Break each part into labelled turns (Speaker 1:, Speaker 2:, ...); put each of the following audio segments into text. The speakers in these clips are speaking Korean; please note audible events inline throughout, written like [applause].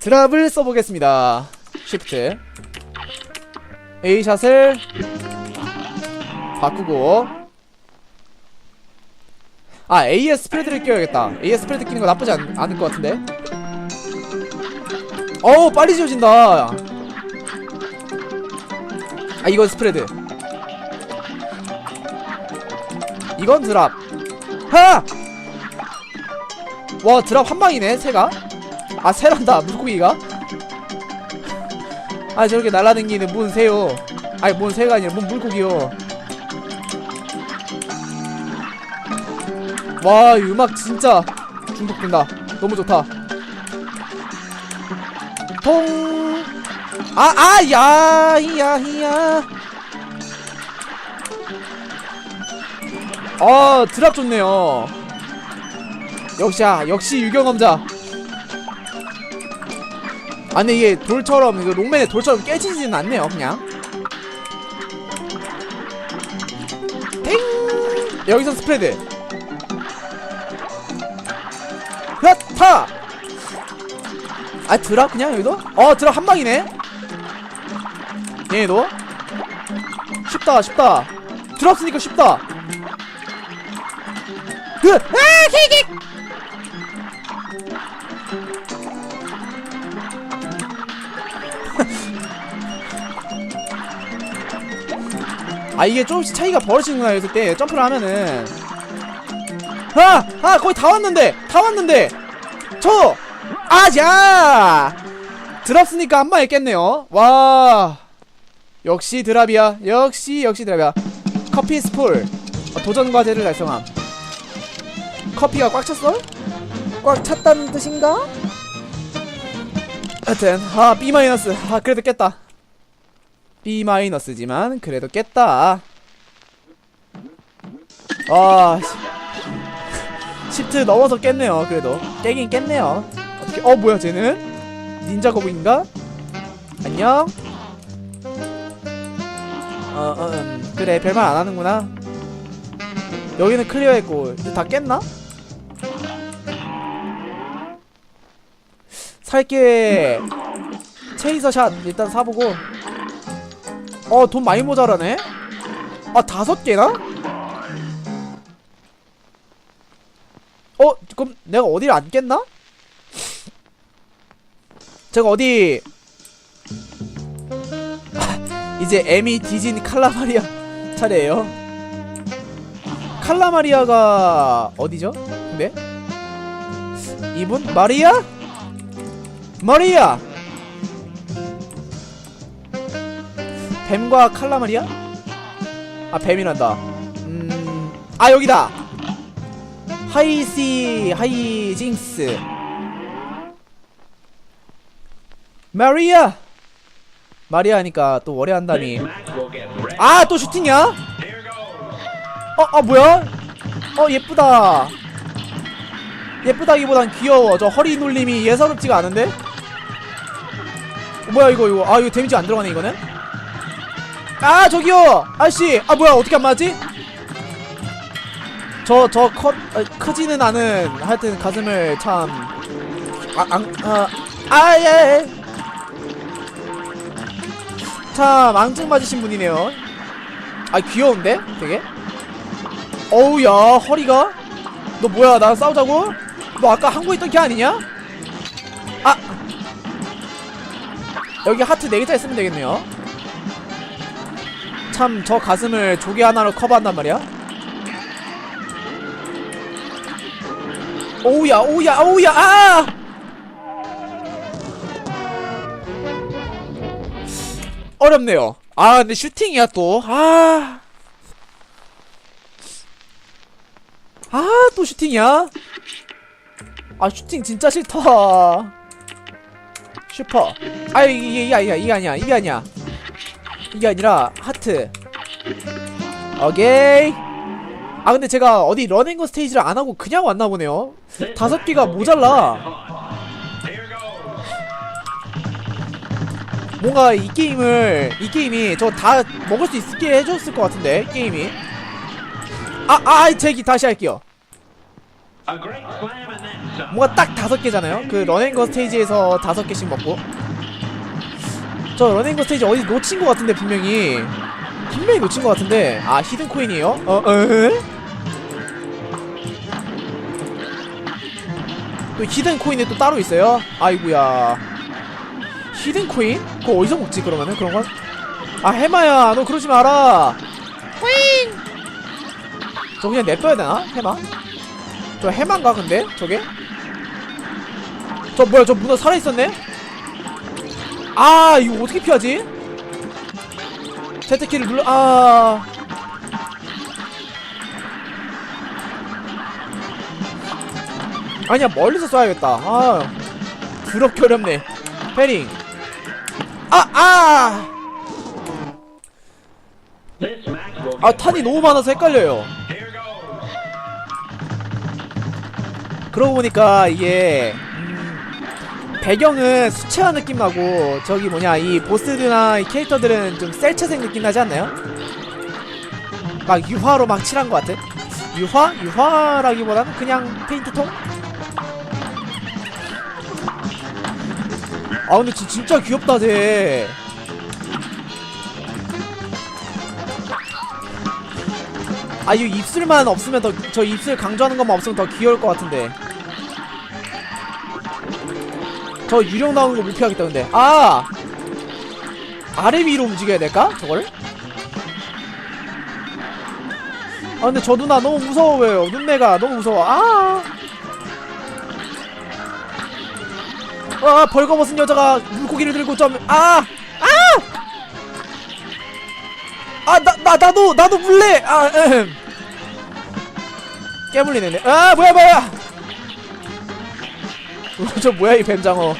Speaker 1: 드랍을 써보겠습니다. 쉬프트. A샷을 바꾸고 아 AS 스프레드를 끼워야겠다. AS 스프레드 끼는 거 나쁘지 않, 않을 것 같은데. 어우 빨리 지워진다. 아 이건 스프레드. 이건 드랍. 하! 와 드랍 한 방이네 새가. 아 새란다 물고기가. 아 저렇게 날라다니는 뭔 새요. 아니 뭔 새가 아니라 뭔 물고기요. 와, 이 음악 진짜 중독된다. 너무 좋다. 통. 아, 아, 야, 히야, 히야. 아, 드랍 좋네요. 역시, 아, 역시 유경험자. 아, 근데 이게 돌처럼, 이거 롱맨의 돌처럼 깨지지는 않네요, 그냥. 땡! 여기서 스프레드. 타! 아 드랍 그냥 여기도? 어 드랍 한 방이네 얘도 쉽다 쉽다 드랍 쓰니까 쉽다 그! 아 킥킥 아 이게 조금씩 차이가 벌어지는구나 이럴 때 점프를 하면은 아! 아 거의 다 왔는데 다 왔는데 저! 아자! 드랍 쓰니까 한 방에 깼네요. 와. 역시 드랍이야. 역시, 역시 드랍이야. 커피 스풀. 어, 도전 과제를 달성함. 커피가 꽉 찼어? 꽉 찼다는 뜻인가? 하여튼, 아, B 마이너스. 아, 그래도 깼다. B 마이너스지만, 그래도 깼다. 아, 씨. [laughs] 10트 넘어서 깼네요 그래도. 깨긴 깼네요. 어떻게 어 뭐야 쟤는? 닌자 거북인가? 안녕? 어, 어 음, 그래 별말 안 하는구나. 여기는 클리어했고 이제 다 깼나? 살게. 체이서 샷 일단 사보고 어 돈 많이 모자라네 아 다섯 개나 어? 그럼 내가 어디를 안 깼나? 제가 어디 [laughs] 이제 에미 디진 칼라마리아 차례예요 칼라마리아가 어디죠? 근데? 이분? 마리아? 마리아! 뱀과 칼라마리아? 아 뱀이란다 음... 아 여기다! 하이시 하이징스 마리아 마리아 하니까 또 월에 한다니 아 또 슈팅이야? 어, 아 뭐야? 어 예쁘다 예쁘다기보단 귀여워 저 허리 눌림이 예사롭지가 않은데? 어, 뭐야 이거 이거 아 이거 데미지 안 들어가네 이거는? 아 저기요 아씨 아 뭐야 어떻게 안 맞지? 저, 저, 커, 아, 크지는 않은, 하여튼, 가슴을 참, 아, 앙, 아, 아, 예, 예. 참, 앙증 맞으신 분이네요. 아, 귀여운데? 되게? 어우, 야, 허리가? 너 뭐야, 나랑 싸우자고? 너 아까 한국에 있던 걔 아니냐? 아! 여기 하트 4개짜리 쓰면 되겠네요. 참, 저 가슴을 조개 하나로 커버한단 말이야? 오우야 오우야 오우야 아! 어렵네요. 아 근데 슈팅이야 또아아 아, 또 슈팅이야? 아 슈팅 진짜 싫다. 슈퍼. 아 이게 이게 아니야 이게 아니야 이게 아니야 이게 아니라 하트 오케이 아 근데 제가 어디 러닝건 스테이지를 안 하고 그냥 왔나 보네요. 다섯 개가 모자라. 뭔가 이 게임을 이 게임이 저 다 먹을 수 있게 해줬을 것 같은데 게임이. 아아 제기 다시 할게요.
Speaker 2: A great slam and then
Speaker 1: 뭔가 딱 다섯 개잖아요 그 런앤거 스테이지에서 다섯 개씩 먹고 저 런앤거 스테이지 어디 놓친 것 같은데 분명히 분명히 놓친 것 같은데 아 히든 코인이에요? 어? 에? 또 히든 코인이 또 따로 있어요? 아이구야 히든 코인? 그거 어디서 먹지 그러면은 그런 건? 아 해마야 너 그러지 마라 코인 저 그냥 냅둬야 되나? 해마? 저 해마인가 근데? 저게? 저 뭐야 저 문어 살아있었네? 아 이거 어떻게 피하지? 채택키를 눌러 아. 아니야 멀리서 쏴야겠다. 아 더럽게 어렵네. 패링. 아아! 아 탄이 너무 많아서 헷갈려요. 그러고 보니까 이게 음, 배경은 수채화 느낌 나고 저기 뭐냐 이 보스들이나 이 캐릭터들은 좀 셀체색 느낌 나지 않나요? 막 유화로 막 칠한 것 같은? 유화? 유화라기보다는 그냥 페인트통? 아 근데 지, 진짜 귀엽다 쟤 아, 이 입술만 없으면 더, 저 입술 강조하는 것만 없으면 더 귀여울 것 같은데. 저 유령 나오는 거 못 피하겠다, 근데. 아! 아래 위로 움직여야 될까? 저거를? 아, 근데 저 누나 너무 무서워요. 눈매가 너무 무서워. 아! 아, 벌거벗은 여자가 물고기를 들고 좀, 아! 아! 아, 나, 나, 나도, 나도 물래! 아, 음. 깨물리네. 아, 뭐야, 뭐야! 어, 저 뭐야, 이 뱀장어.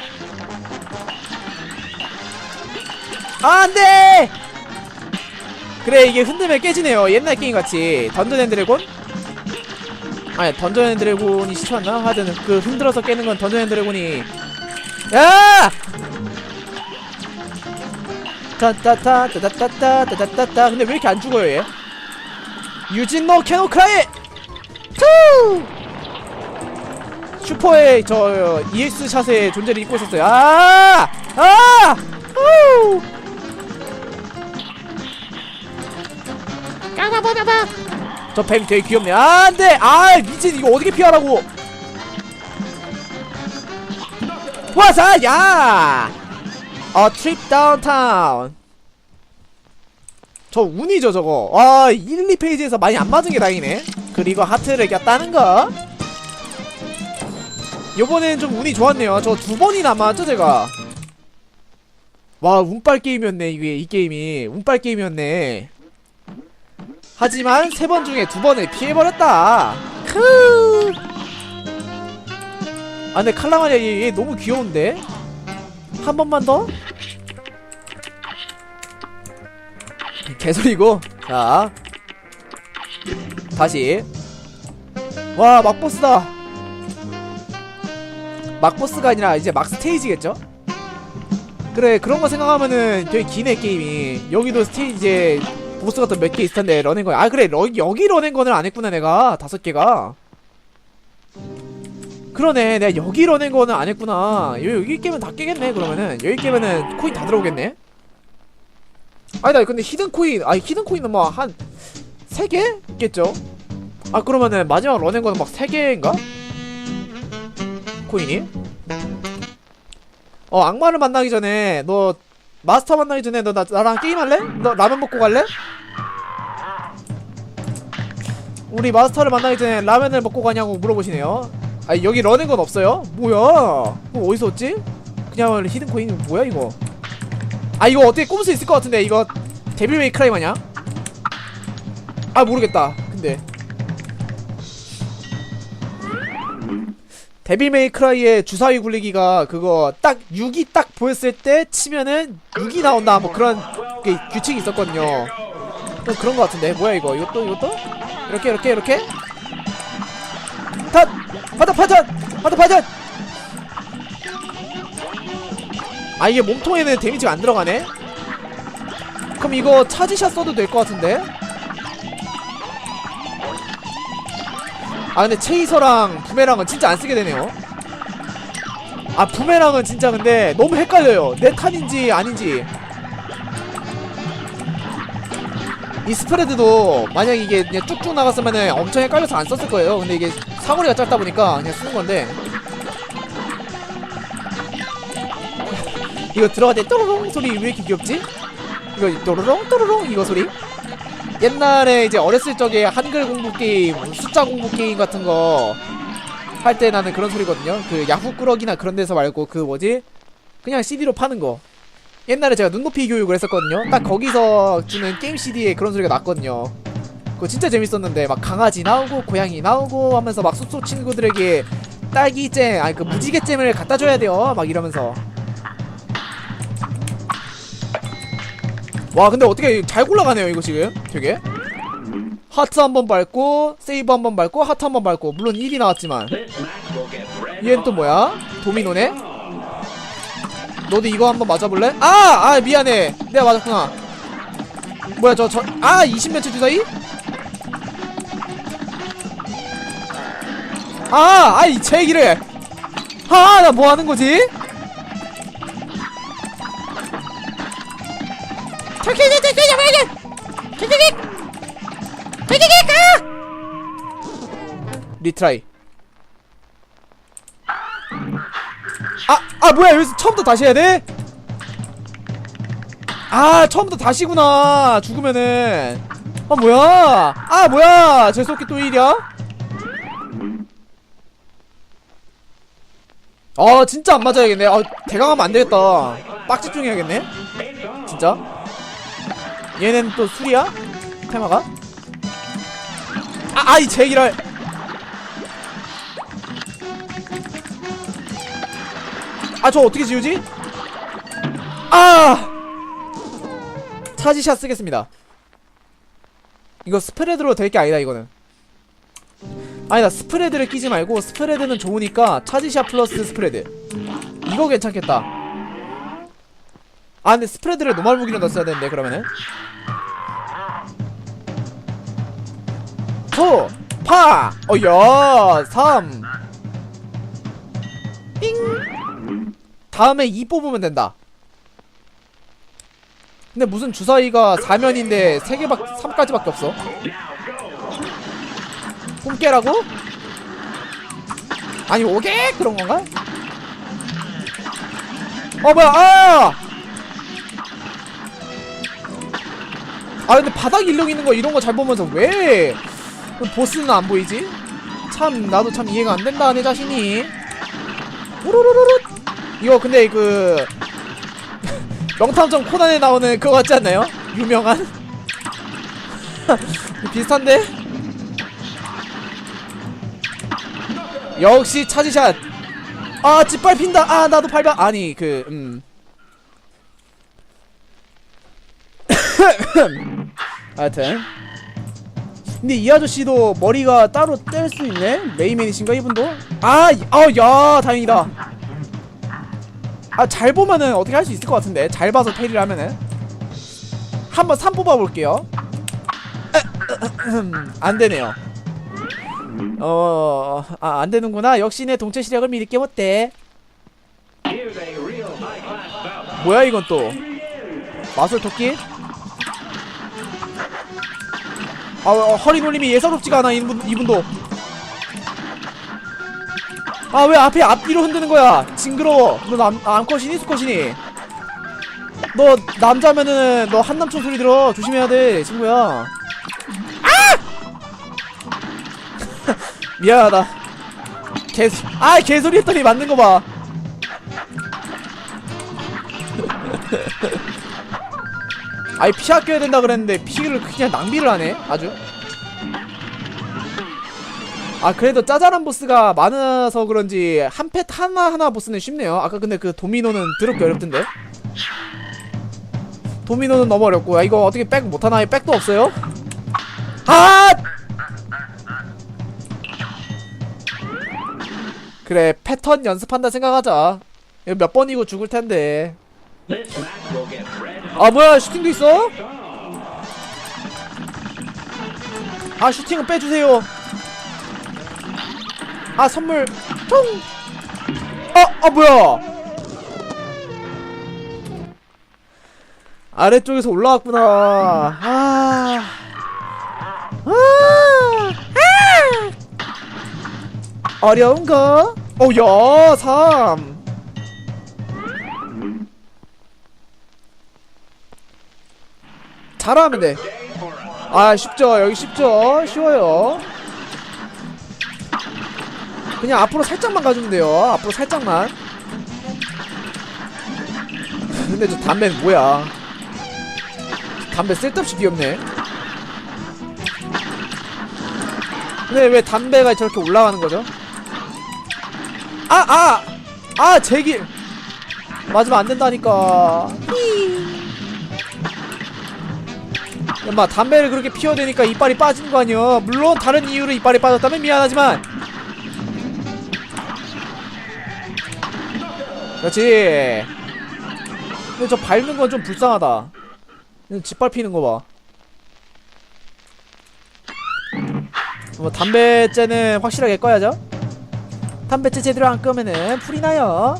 Speaker 1: 아, 안 돼! 그래, 이게 흔들면 깨지네요. 옛날 게임 같이. 던전 앤 드래곤? 아니, 던전 앤 드래곤이 시초였나? 하여튼, 그 흔들어서 깨는 건 던전 앤 드래곤이. 야! 따따따 따따따 따 따따따 근데 왜 이렇게 안 죽어요 얘? 유진 노 캐노 크라이 투 슈퍼의 저 EX 샷의 존재를 잊고 있었어요 아! 아! 후! 까바바바바 저뱀 되게 귀엽네 아 안 돼 아 미친 이거 어떻게 피하라고 와사 야 어, 트립 다운타운. 저 운이죠, 저거. 아, 1, 2페이지에서 많이 안 맞은 게 다행이네. 그리고 하트를 꼈다는 거. 요번엔 좀 운이 좋았네요. 저 두 번이나 맞죠, 제가. 와, 운빨 게임이었네, 이게, 이 게임이. 운빨 게임이었네. 하지만 세 번 중에 두 번을 피해버렸다. 크. 아, 근데 칼라마리아 얘, 얘 너무 귀여운데? 한 번만 더? 개소리고 자 다시 와 막보스다 막 보스가 아니라 이제 막 스테이지겠죠? 그래 그런 거 생각하면은 되게 기네 게임이. 여기도 스테이지 이제 보스 같은 몇개 있을 텐데 러닝건 아 그래 러, 여기 러닝건을 안 했구나 내가. 다섯 개가. 그러네 내가 여기 거는 안 했구나. 여- 여기 깨면 다 깨겠네 그러면은. 여기 깨면은 코인 다 들어오겠네. 아니다 근데 히든 코인 아니 히든 코인은 뭐 한 세 개? 있겠죠? 아 그러면은 마지막 거는 막세 개인가? 코인이? 어 악마를 만나기 전에 너 마스터 만나기 전에 너 나, 나랑 게임할래? 너 라면 먹고 갈래? 우리 마스터를 만나기 전에 라면을 먹고 가냐고 물어보시네요 아 여기 러는 건 없어요? 뭐야? 어디서 얻지? 그냥 히든 코인 뭐야 이거? 아 이거 어떻게 꼽을 수 있을 것 같은데 이거 데빌 메이 크라이 마냐? 아 모르겠다. 근데 데빌 메이 크라이의 주사위 굴리기가 그거 딱 6이 딱 보였을 때 치면은 6이 나온다. 뭐 그런 게 규칙이 있었거든요. 또 그런 것 같은데. 뭐야 이거? 이것도 이것도? 이렇게 이렇게 이렇게? 탓! 파자 파자 파자 파자 아 이게 몸통에는 데미지가 안 들어가네? 그럼 이거 차지샷 써도 될 것 같은데 아 근데 체이서랑 부메랑은 진짜 안 쓰게 되네요. 아 부메랑은 진짜 근데 너무 헷갈려요. 내 탄인지 아닌지. 이 스프레드도 만약 이게 그냥 쭉쭉 나갔으면은 엄청 헷갈려서 안 썼을 거예요. 근데 이게 사거리가 짧다 보니까 그냥 쓰는 건데. [laughs] 이거 들어갈 때 또르롱 소리 왜 이렇게 귀엽지? 이거 또르롱 또르롱 이거 소리 옛날에 이제 어렸을 적에 한글 공부 게임 숫자 공부 게임 같은 거 할 때 나는 그런 소리거든요. 그 야후 꾸러기나 그런 데서 말고 그 뭐지? 그냥 CD로 파는 거. 옛날에 제가 눈높이 교육을 했었거든요. 딱 거기서 주는 게임 CD에 그런 소리가 났거든요. 그거 진짜 재밌었는데 막 강아지 나오고 고양이 나오고 하면서 막 숲속 친구들에게 딸기잼 아니 그 무지개잼을 갖다 줘야 돼요. 막 이러면서. 와 근데 어떻게 잘 굴러가네요 이거 지금 되게 하트 한 번 밟고 세이브 한 번 밟고 하트 한 번 밟고 물론 1이 나왔지만 얘는 또 뭐야? 도미노네? 너도 이거 한번 맞아볼래? 아! 아 미안해 내가 맞았구나 뭐야 저 저 아 20년째 주사위? 아! 아이 제 얘기를 아 나 뭐하는 거지? 저기 저기 저기 저기 저기 저기 가! 리트라이. 아, 아 뭐야 여기서 처음부터 다시 해야 돼? 아 처음부터 다시구나 죽으면은. 아 뭐야? 아 뭐야? 재수없게 또 일이야? 아 진짜 안 맞아야겠네. 아 대강하면 안 되겠다. 빡 집중해야겠네. 진짜 얘는 또 술이야? 테마가? 아 아이 제기랄 아 저 어떻게 지우지? 아! 차지샷 쓰겠습니다. 이거 스프레드로 될 게 아니다 이거는. 아니다 스프레드를 끼지 말고 스프레드는 좋으니까 차지샷 플러스 스프레드. 이거 괜찮겠다. 아 근데 스프레드를 노말 무기로 넣었어야 되는데 그러면은 투! 파! 어야 3 띵! 다음에 2 뽑으면 된다 근데 무슨 주사위가 4면인데 3개밖 3까지밖에 없어 꿈깨라고? 아니 5개? 그런 건가? 어 뭐야 아! 아 근데 바닥 일력 있는 거 이런 거 잘 보면서 왜 보스는 안 보이지? 참 나도 참 이해가 안 된다 내 자신이. 우르르르르 이거 근데 그 [laughs] 명탐정 코난에 나오는 그거 같지 않나요? 유명한? [laughs] 비슷한데? 역시 차지샷! 아 짓밟힌다! 아 나도 밟아! 아니 [coughs] 그 음. 하여튼 근데 이 아저씨도 머리가 따로 뗄 수 있네? 메이맨이신가 이분도? 아, 이- 아, 야, 다행이다. 아, 잘 보면은 어떻게 할 수 있을 것 같은데. 잘 봐서 테리를 하면은. 한번 3 뽑아볼게요. [clears throat] 안 되네요. 어, 아, 안 되는구나. 역시 내 동체 시력을 믿을게 못돼. 뭐야, 이건 또. 마술 토끼? 아 어, 허리 놀림이 예사롭지가 않아 이분, 이분도. 아 왜 앞에 앞뒤로 흔드는 거야? 징그러워. 너 남, 암컷이니? 수컷이니? 너 남자면은 너 한남총 소리 들어. 조심해야 돼 친구야. 아! [laughs] 미안하다. 개, 아 개소리 했더니 맞는 거봐 아니 피 아껴야 된다 그랬는데 피를 그냥 낭비를 하네 아주? 아 그래도 짜잘한 보스가 많아서 그런지 한 펫 하나하나 보스는 쉽네요. 아까 근데 그 도미노는 더럽게 어렵던데? 도미노는 너무 어렵고 야 이거 어떻게 백 못하나? 백도 없어요? 아! 그래 패턴 연습한다 생각하자. 몇 번이고 죽을 텐데 아 뭐야 슈팅도 있어? 아 슈팅은 빼주세요 아 선물 통 어, 아 뭐야? 아래쪽에서 올라왔구나. 아, 아, 아, 어려운가? 어, 야, 3. 잘하면 돼. 아, 쉽죠. 여기 쉽죠. 쉬워요. 그냥 앞으로 살짝만 가주면 돼요. 앞으로 살짝만. 근데 저 담배는 뭐야? 담배 쓸데없이 귀엽네. 근데 왜 담배가 저렇게 올라가는 거죠? 아, 아! 아, 제 길! 맞으면 안 된다니까. 엄마 담배를 그렇게 피워대니까 이빨이 빠진 거 아니야. 물론 다른 이유로 이빨이 빠졌다면 미안하지만 그렇지. 근데 저 밟는 건 좀 불쌍하다. 짓밟히는 거 봐. 뭐 담배째는 확실하게 꺼야죠. 담배째 제대로 안 끄면은 풀이 나요.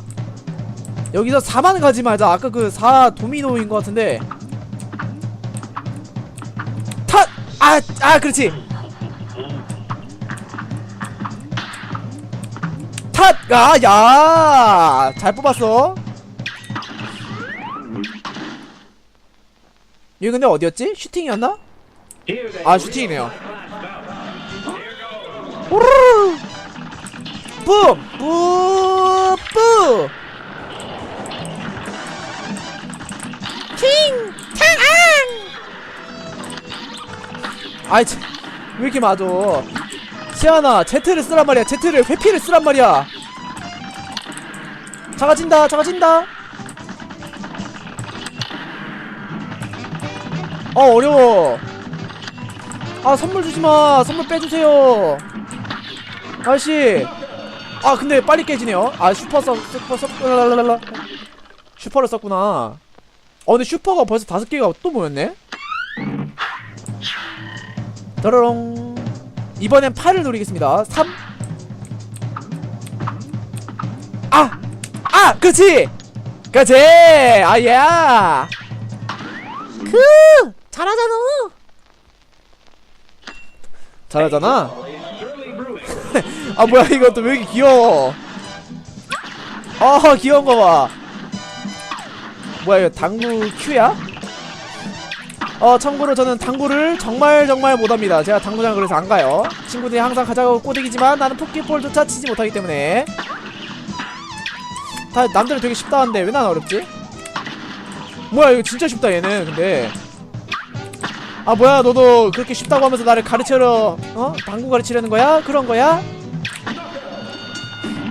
Speaker 1: 여기서 4만 가지 말자. 아까 그 4 도미노인 것 같은데. 아, 아, 그렇지. 탓! 아, 야! 잘 뽑았어. 여기 근데 어디였지? 슈팅이었나? 아, 슈팅이네요. 우르르! 뿜! 뿌! 뿌! 킹! 탕안! 아이, 참, 왜 이렇게 맞아? 시아나, 제트를 쓰란 말이야. 제트를, 회피를 쓰란 말이야. 작아진다, 작아진다. 어, 어려워. 아, 선물 주지마. 선물 빼주세요. 아저씨. 아, 근데 빨리 깨지네요. 아, 슈퍼 써, 슈퍼 써. 슈퍼를 썼구나. 어, 근데 슈퍼가 벌써 다섯 개가 또 모였네? 따라롱. 이번엔 8을 노리겠습니다. 3. 아! 아! 그렇지! 그렇지! 아, 야! 그! 잘하잖아! 잘하잖아? [laughs] 아, 뭐야, 이것도 왜 이렇게 귀여워? 아, 귀여운 거 봐. 뭐야, 이거 당구 큐야? 어 참고로 저는 당구를 정말 정말 못합니다 제가 당구장 그래서 안 가요 친구들이 항상 가자고 꼬드기지만 나는 포켓볼조차 치지 못하기 때문에 다 남들은 되게 쉽다 하는데 왜 난 어렵지? 뭐야 이거 진짜 쉽다 얘는 근데 아 뭐야 너도 그렇게 쉽다고 하면서 나를 가르치러 어? 당구 가르치려는 거야? 그런 거야?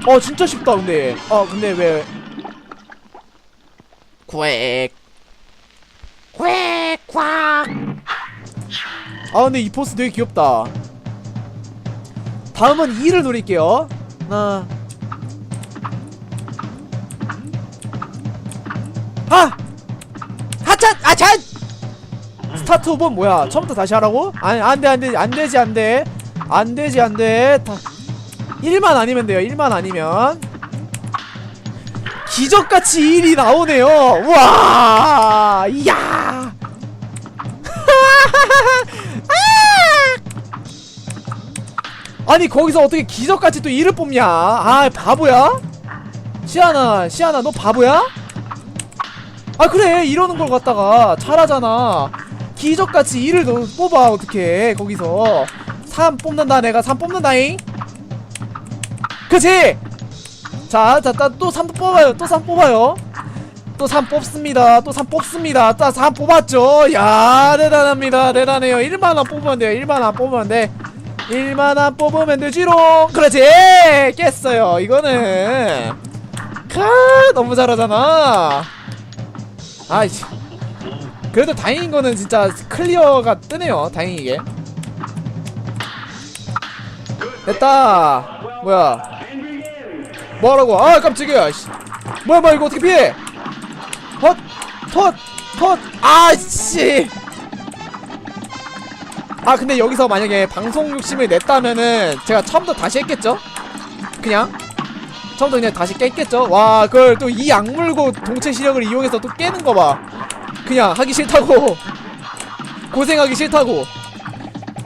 Speaker 1: 어 진짜 쉽다 근데 어 근데 왜 구액 꽥! 콱! 아 근데 이 포스 되게 귀엽다 다음은 2를 노릴게요 하나 아! 하찬! 아찬! 스타트 5번 뭐야 처음부터 다시 하라고? 아니 안돼 안돼 안되지 안돼 안되지 안돼 다 1만 아니면 돼요 1만 아니면 기적같이 1이 나오네요. 우와 이야. [laughs] 아니 거기서 어떻게 기적같이 또 1을 뽑냐? 아 바보야? 시아나 시아나 너 바보야? 아 그래. 이러는 걸 갖다가 잘하잖아. 기적같이 1을 너 뽑아 어떻게. 거기서. 3 뽑는다 내가 3 뽑는다잉. 그치 자, 자, 또3 뽑아요. 또3 뽑아요. 또 3 뽑습니다. 또 3 뽑습니다. 또3 뽑았죠. 야, 대단합니다. 대단해요. 1만원 뽑으면 돼요. 1만원 뽑으면 돼. 1만원 뽑으면 되지롱. 그렇지. 깼어요. 이거는. 카, 너무 잘하잖아. 아이씨. 그래도 다행인 거는 진짜 클리어가 뜨네요. 다행이게. 됐다. 뭐야. 뭐하라고? 아 깜짝이야. 씨. 뭐야 뭐야 이거 어떻게 피해? 헛 헛 헛 아 씨. 아 근데 여기서 만약에 방송 욕심을 냈다면은 제가 처음부터 다시 했겠죠? 그냥? 처음부터 그냥 다시 깼겠죠? 와 그걸 또 이 악물고 동체 시력을 이용해서 또 깨는 거 봐. 그냥 하기 싫다고. [laughs] 고생하기 싫다고.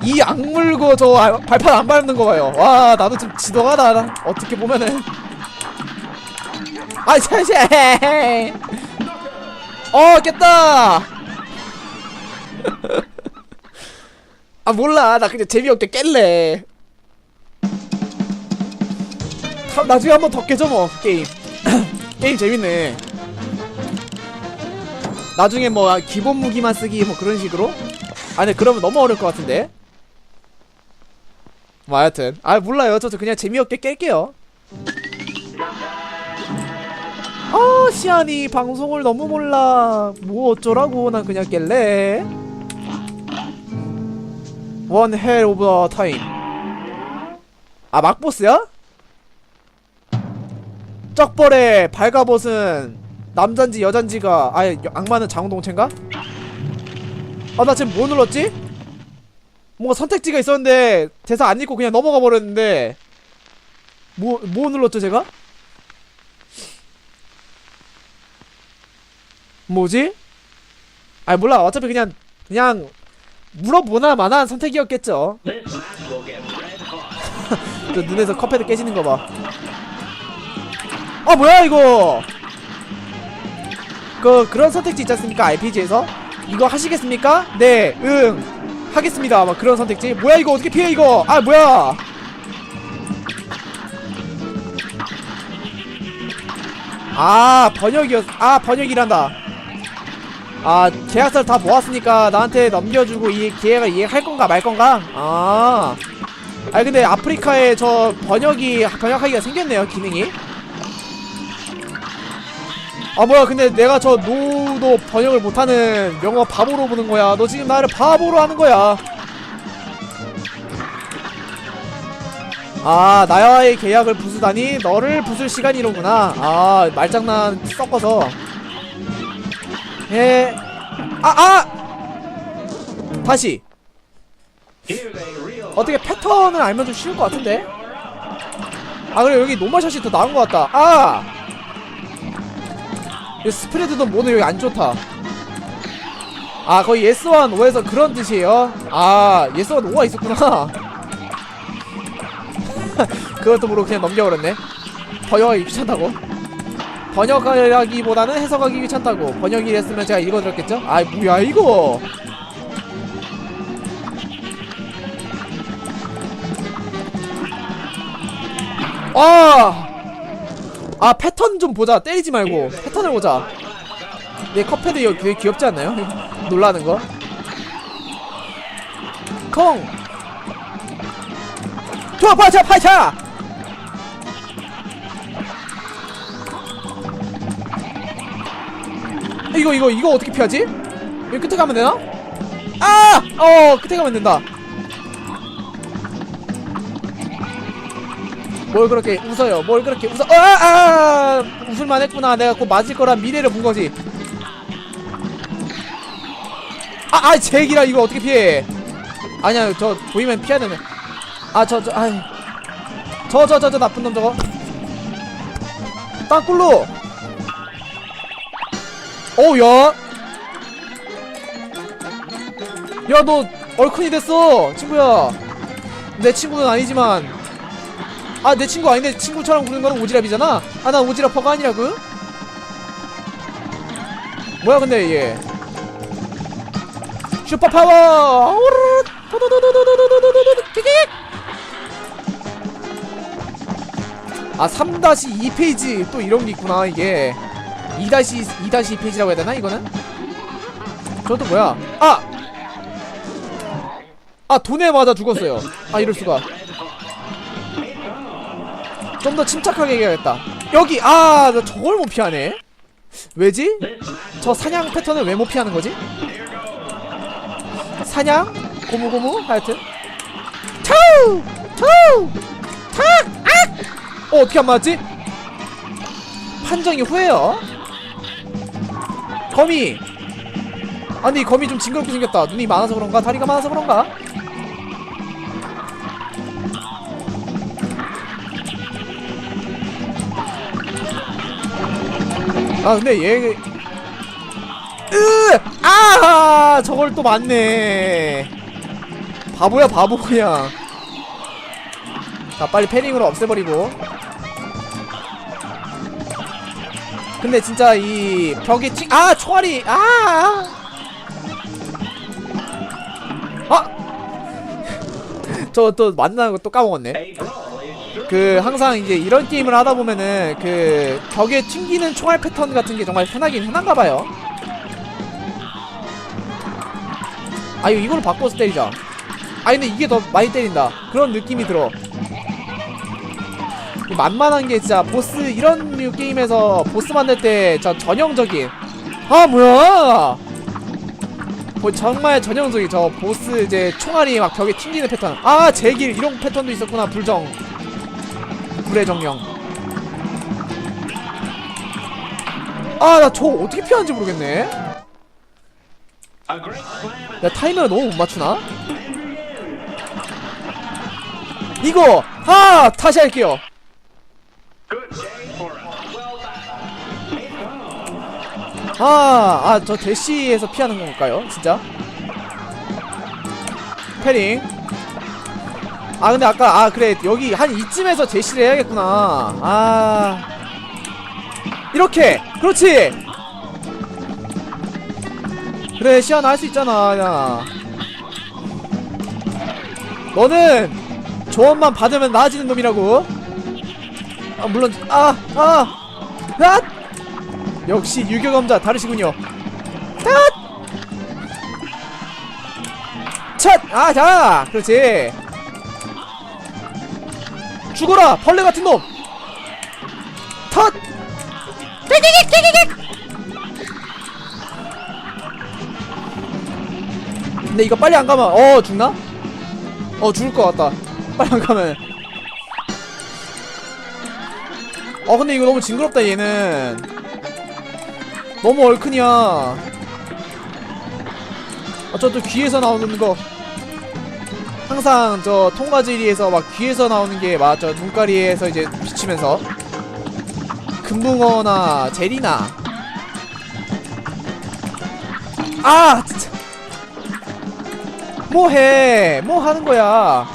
Speaker 1: 이 악물고 저 아- 발판 안 밟는 거 봐요. 와 나도 좀 지도하다. 나. 어떻게 보면은 아이 쎄쎄 어 깼다. [laughs] 아 몰라. 나 그냥 재미없게 깰래. 다- 나중에 한번 더 깨져 뭐 게임. [clears throat] 게임 재밌네. 나중에 뭐 기본 무기만 쓰기 뭐 그런 식으로? 아 근데 그러면 너무 어려울 것 같은데. 뭐 하여튼. 아 몰라요. 저도 그냥 재미없게 깰게요 아 시안이 방송을 너무 몰라 뭐 어쩌라고 난 그냥 깰래 원 헬 오브 타임 아 막보스야? 쩍벌의 발가벗은 남잔지 여잔지가 아예 악마는 장동체인가? 아 나 지금 뭐 눌렀지? 뭔가 선택지가 있었는데 대사 안 읽고 그냥 넘어가 버렸는데 뭐 뭐 눌렀죠 제가? 뭐지? 아 몰라 어차피 그냥 그냥 물어보나 마나한 선택이었겠죠 [laughs] 그 눈에서 컵헤드 깨지는 거봐 아 뭐야 이거 그 그런 선택지 있지 않습니까 RPG에서 이거 하시겠습니까? 네, 응, 하겠습니다. 막 그런 선택지. 뭐야 이거 어떻게 피해 이거? 아 뭐야? 아 번역이었. 아 번역이란다. 아 계약서를 다 모았으니까 나한테 넘겨주고 이 기회가 이해할 건가 말 건가? 아. 아니 근데 아프리카에 저 번역이 번역하기가 생겼네요 기능이. 아 뭐야 근데 내가 저 노도 번역을 못하는 영어 바보로 보는 거야 너 지금 나를 바보로 하는 거야 아 나와의 계약을 부수다니 너를 부술 시간이로구나 아 말장난 섞어서 예. 예아아 다시 어떻게 패턴을 알면 좀 쉬울 것 같은데 아 그래 여기 노마샷이 더 나은 것 같다 아이 스프레드도 모두 여기 안 좋다. 아 거의 예스원 5에서 그런 뜻이에요. 아 예스원 5가 있었구나. [laughs] 그것도 모르고 그냥 넘겨버렸네. 번역하기 귀찮다고. 번역하기보다는 해석하기 귀찮다고. 번역이 했으면 제가 읽어드렸겠죠? 아 뭐야 이거. 아! 아 패턴 좀 보자 때리지 말고 패턴을 보자 얘 컵패드 이거 되게 귀엽지 않나요? [laughs] 놀라는 거 콩! 좋아 파차 파차! 이거 이거 이거 어떻게 피하지? 여기 끝에 가면 되나? 아! 어 끝에 가면 된다 뭘 그렇게 웃어요? 뭘 그렇게 웃어? 아, 아! 웃을만 했구나. 내가 곧 맞을 거란 미래를 본 거지. 아, 아, 제기라 이거 어떻게 피해? 아니야, 저 보이면 피해야 되네. 아, 저, 저, 아이. 저, 저, 저, 저 나쁜 놈 저거. 땅굴로. 어우 야. 야 너 얼큰이 됐어 친구야. 내 친구는 아니지만 아 내 친구 아닌데 친구처럼 부르는 거는 오지랖이잖아. 아 난 오지랖퍼가 아니라고. 뭐야 근데 얘. 슈퍼 파워. 오르르. 아 3-2페이지 또 이런 게 있구나 이게 2-2 2-2페이지라고 해야 되나 이거는? 저것도 뭐야 아! 아 돈에 맞아 죽었어요 아 이럴수가 좀 더 침착하게 해야겠다 여기 아 나 저걸 못 피하네 왜지? 저 사냥 패턴을 왜 못 피하는 거지? 사냥? 고무고무? 하여튼 투! 투! 탁! 악! 어 어떻게 안 맞았지? 판정이 후회요 거미 아니 거미 좀 징그럽게 생겼다 눈이 많아서 그런가? 다리가 많아서 그런가? 아 근데 얘 으! 아 저걸 또 맞네 바보야 바보 그냥 자 빨리 패링으로 없애버리고 근데 진짜 이 벽에 찍, 아, 총알이, 아, 아, [laughs] 저 또 만나는 거 또 까먹었네. 그 항상 이제 이런 게임을 하다 보면은 그 벽에 튕기는 총알 패턴 같은 게 정말 흔하긴 흔한가 봐요. 아 이거 이걸로 바꿔서 때리자. 아 근데 이게 더 많이 때린다. 그런 느낌이 들어. 이 만만한 게 진짜 보스 이런 류 게임에서 보스 만들 때 저 전형적인. 아 뭐야! 뭐 정말 전형적인 저 보스 이제 총알이 막 벽에 튕기는 패턴. 아 제길 이런 패턴도 있었구나 불정. 불의 정령. 아 나 저 어떻게 피하는지 모르겠네. 야 타이머를 너무 못 맞추나? 이거! 아 다시 할게요 아, 아, 저 대시에서 피하는 건가요? 진짜? 패링. 아, 근데 아까, 아, 그래. 여기 한 이쯤에서 대시를 해야겠구나. 아. 이렇게! 그렇지! 그래, 시아나 할 수 있잖아, 야. 너는 조언만 받으면 나아지는 놈이라고. 아, 물론, 아, 아, 아! 역시 유교검자 다르시군요. 탓! 찻! 아, 자! 그렇지. 죽어라! 벌레 같은 놈! 탓! 근데 이거 빨리 안 가면, 어, 죽나? 어, 죽을 것 같다. 빨리 안 가면. 어, 근데 이거 너무 징그럽다, 얘는. 너무 얼큰이야. 아, 저 또 귀에서 나오는 거. 항상 저 통과지리에서 막 귀에서 나오는 게 맞죠. 눈가리에서 이제 비치면서. 금붕어나 제리나. 아, 진짜. 뭐 해? 뭐 하는 거야?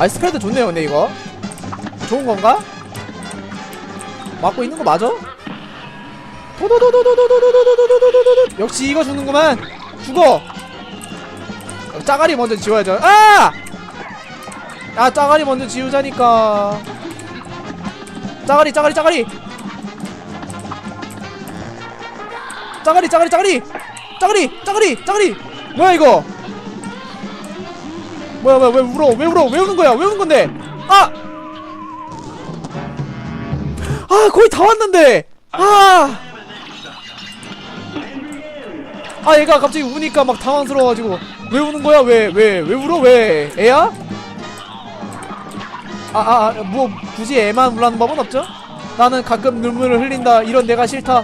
Speaker 1: 아, 스프레드 좋네요, 근데 이거. 좋은 건가? 맞고 있는 거 맞아? 도도도도도도도도도도도도도도 역시 이거 죽는구만 죽어 짜가리 먼저 지워야죠 아! 아 짜가리 먼저 지우자니까 짜가리 짜가리 짜가리 짜가리 짜가리 짜가리 짜가리 짜가리 짜가리 뭐야 이거 뭐야 뭐야 왜 울어 왜 울어 왜 우는 거야 왜 우는 건데 아! 아 거의 다 왔는데 아! 아 얘가 갑자기 우니까 막 당황스러워가지고 왜 우는 거야 왜 왜 왜 울어 왜 애야? 아아 아, 뭐 굳이 애만 울라는 법은 없죠? 나는 가끔 눈물을 흘린다 이런 내가 싫다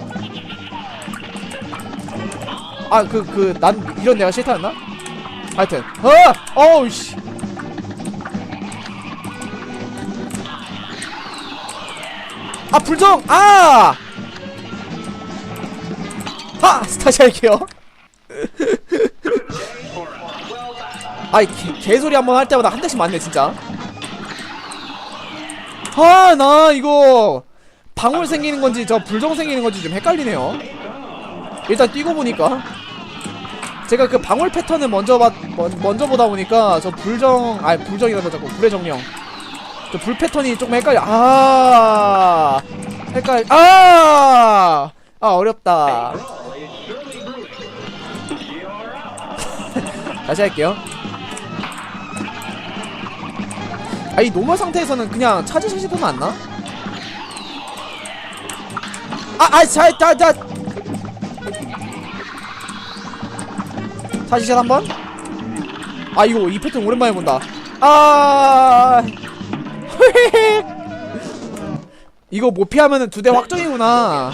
Speaker 1: 아 그 그 난 이런 내가 싫다였나? 하여튼 어! 어우 씨 아 불정 아! 하! 다시 할게요 [laughs] 아이 개, 개소리 한 번 할 때마다 한 대씩 맞네 진짜 아 나 이거 방울 생기는 건지 저 불정 생기는 건지 좀 헷갈리네요 일단 뛰고 보니까 제가 그 방울 패턴을 먼저 봤 먼, 먼저 보다 보니까 저 불정 아니 불정이라고 자꾸 불의 정령. 저 불 패턴이 조금 헷갈려 아! 헷갈 아아 어렵다. [laughs] 다시 할게요. 아 이 노멀 상태에서는 그냥 차지 샷이 더 낫나? 아, 아, 자, 자, 자. 차지샷 한 번? 아, 이거 이 패턴 오랜만에 본다. 아, [laughs] 이거 못 피하면은 두 대 확정이구나.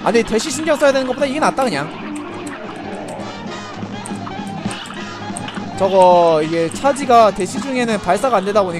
Speaker 1: 아, 근데 대시 신경 써야 되는 것보다 이게 낫다 그냥. 저거 이게 차지가 대시 중에는 발사가 안 되다 보니